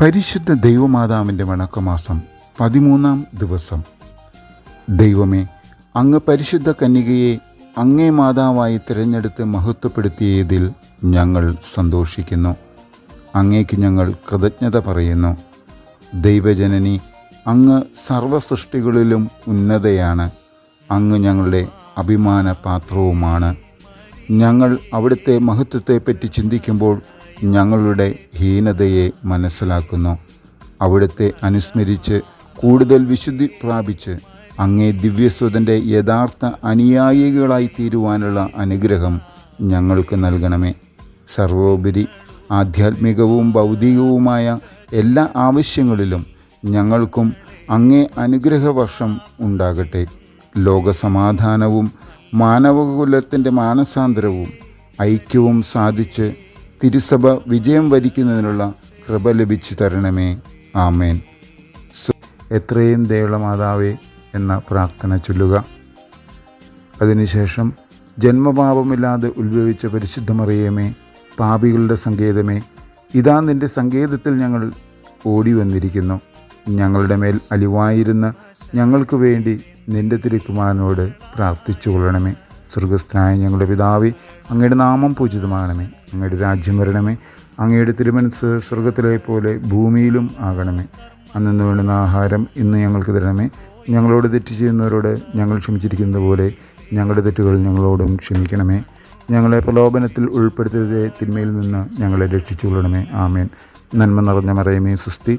പരിശുദ്ധ ദൈവമാതാവിന്റെ വണക്കമാസം പതിമൂന്നാം ദിവസം. ദൈവമേ അങ്ങ് പരിശുദ്ധ കന്യകയെ അങ്ങേ മാതാവായി തിരഞ്ഞെടുത്ത് മഹത്വപ്പെടുത്തിയതിൽ ഞങ്ങൾ സന്തോഷിക്കുന്നു. അങ്ങേക്ക് ഞങ്ങൾ കൃതജ്ഞത പറയുന്നു. ദൈവജനനി അങ്ങ് സർവസൃഷ്ടികളിലും ഉന്നതയാണ്. അങ്ങ് ഞങ്ങളുടെ അഭിമാന പാത്രവുമാണ് ഞങ്ങൾ അവിടുത്തെ മഹത്വത്തെപ്പറ്റി ചിന്തിക്കുമ്പോൾ ഞങ്ങളുടെ ഹീനതയെ മനസ്സിലാക്കുന്നു. അവിടുത്തെ അനുസ്മരിച്ച് കൂടുതൽ വിശുദ്ധി പ്രാപിച്ച് അങ്ങേ ദിവ്യസ്വതന്റെ യഥാർത്ഥ അനുയായികളായി തീരുവാനുള്ള അനുഗ്രഹം ഞങ്ങൾക്ക് നൽകണമേ. സർവോപരി ആധ്യാത്മികവും ഭൗതികവുമായ എല്ലാ ആവശ്യങ്ങളിലും ഞങ്ങൾക്കും അങ്ങേ അനുഗ്രഹവർഷം ഉണ്ടാകട്ടെ. ലോകസമാധാനവും മാനവകുലത്തിന്റെ മാനസാന്തരവും ഐക്യവും സാധിച്ച് തിരുസഭ വിജയം വരിക്കുന്നതിനുള്ള കൃപ ലഭിച്ചു തരണമേ. ആമേൻ. എത്രയും ദയുള്ള ദൈവമാതാവേ എന്ന പ്രാർത്ഥന ചൊല്ലുക. അതിനുശേഷം ജന്മപാപമില്ലാതെ ഉത്ഭവിച്ച പരിശുദ്ധമറിയമേ പാപികളുടെ സങ്കേതമേ ഇതാ നിന്റെ സങ്കേതത്തിൽ ഞങ്ങൾ ഓടി വന്നിരിക്കുന്നു ഞങ്ങളുടെ മേൽ അലിവായിരുന്ന ഞങ്ങൾക്ക് വേണ്ടി നിന്റെ തിരുക്കുമാരനോട് പ്രാർത്ഥിച്ചു കൊള്ളണമേ സ്വർഗസ്ഥനായ ഞങ്ങളുടെ പിതാവി അങ്ങയുടെ നാമം പൂജിതമാകണമേ. അങ്ങയുടെ രാജ്യം വരണമേ. അങ്ങയുടെ തിരുമനസ് സ്വർഗത്തിലെ പോലെ ഭൂമിയിലും ആകണമേ. അന്നു വേണ്ടുന്ന ആഹാരം ഇന്ന് ഞങ്ങൾക്ക് തരണമേ. ഞങ്ങളോട് തെറ്റ് ചെയ്യുന്നവരോട് ഞങ്ങൾ ക്ഷമിച്ചിരിക്കുന്നത് പോലെ ഞങ്ങളുടെ തെറ്റുകൾ ഞങ്ങളോടും ക്ഷമിക്കണമേ. ഞങ്ങളെ പ്രലോഭനത്തിൽ ഉൾപ്പെടുത്തിയതേ തിന്മയിൽ നിന്ന് ഞങ്ങളെ രക്ഷിച്ചുകൊള്ളണമേ. ആമേൻ. നന്മ നിറഞ്ഞ മറയമേ സുസ്തി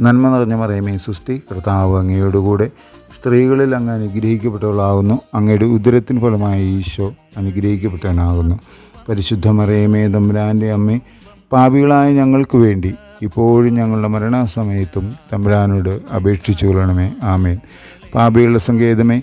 നന്മ നിറഞ്ഞ മറിയമേ സുസ്തി കർത്താവ് അങ്ങയോടുകൂടെ സ്ത്രീകളിൽ അങ്ങ് അനുഗ്രഹിക്കപ്പെട്ടവളാകുന്നു അങ്ങയുടെ ഉദരത്തിന് ഫലമായ ഈശോ അനുഗ്രഹിക്കപ്പെട്ടവനാകുന്നു. പരിശുദ്ധ മറിയമേ തമ്പുരാന്റെ അമ്മേ പാപികളായ ഞങ്ങൾക്ക് വേണ്ടി ഇപ്പോഴും ഞങ്ങളുടെ മരണസമയത്തും തമ്പുരാനോട് അപേക്ഷിച്ചു കൊള്ളണമേ ആമേൻ. പാപികളുടെ സങ്കേതമേ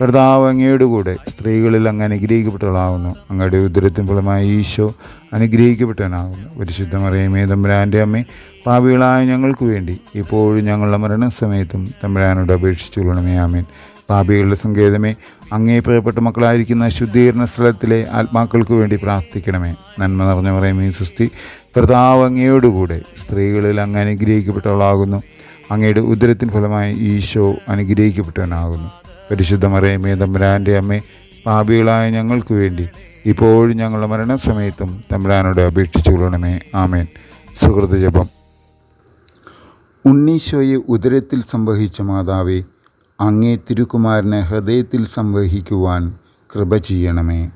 കർത്താവ് അങ്ങയുടെ കൂടെ സ്ത്രീകളിൽ അങ്ങ് അനുഗ്രഹിക്കപ്പെട്ടവളാകുന്നു അങ്ങയുടെ ഉദരത്തിൻ ഫലമായി ഈശോ അനുഗ്രഹിക്കപ്പെട്ടവനാകുന്നു പരിശുദ്ധ മറിയമേ തമ്പുരാന്റെ അമ്മേ പാപികളായ ഞങ്ങൾക്ക് വേണ്ടി ഇപ്പോഴും ഞങ്ങളുടെ മരണസമയത്തും തമ്പുരാനോട് അപേക്ഷിച്ചു കൊള്ളണമേ ആമേൻ. പാപികളുടെ സങ്കേതമേ അങ്ങേ പ്രിയപ്പെട്ട മക്കളായിരിക്കുന്ന ശുദ്ധീകരണ സ്ഥലത്തിലെ ആത്മാക്കൾക്ക് വേണ്ടി പ്രാർത്ഥിക്കണമേ. നന്മ നിറഞ്ഞ പറയുമേ സുസ്തി കർത്താവ് അങ്ങയോടുകൂടെ സ്ത്രീകളിൽ അങ്ങ് അനുഗ്രഹിക്കപ്പെട്ടവളാകുന്നു. അങ്ങയുടെ ഉദരത്തിന് ഫലമായി ഈശോ അനുഗ്രഹിക്കപ്പെട്ടവനാകുന്നു. പരിശുദ്ധ മറിയമേ തമ്പുരാന്റെ അമ്മ പാപികളായ ഞങ്ങൾക്ക് വേണ്ടി ഇപ്പോഴും ഞങ്ങളുടെ മരണസമയത്തും തമ്പുരാനോട് അപേക്ഷിച്ചു കൊള്ളണമേ. ആമേൻ. സുഹൃത്ത് ജപം. ഉണ്ണീശോയെ ഉദരത്തിൽ സംവഹിച്ച മാതാവേ അങ്ങേ തിരുക്കുമാരനെ ഹൃദയത്തിൽ സംവഹിക്കുവാൻ കൃപ ചെയ്യണമേ.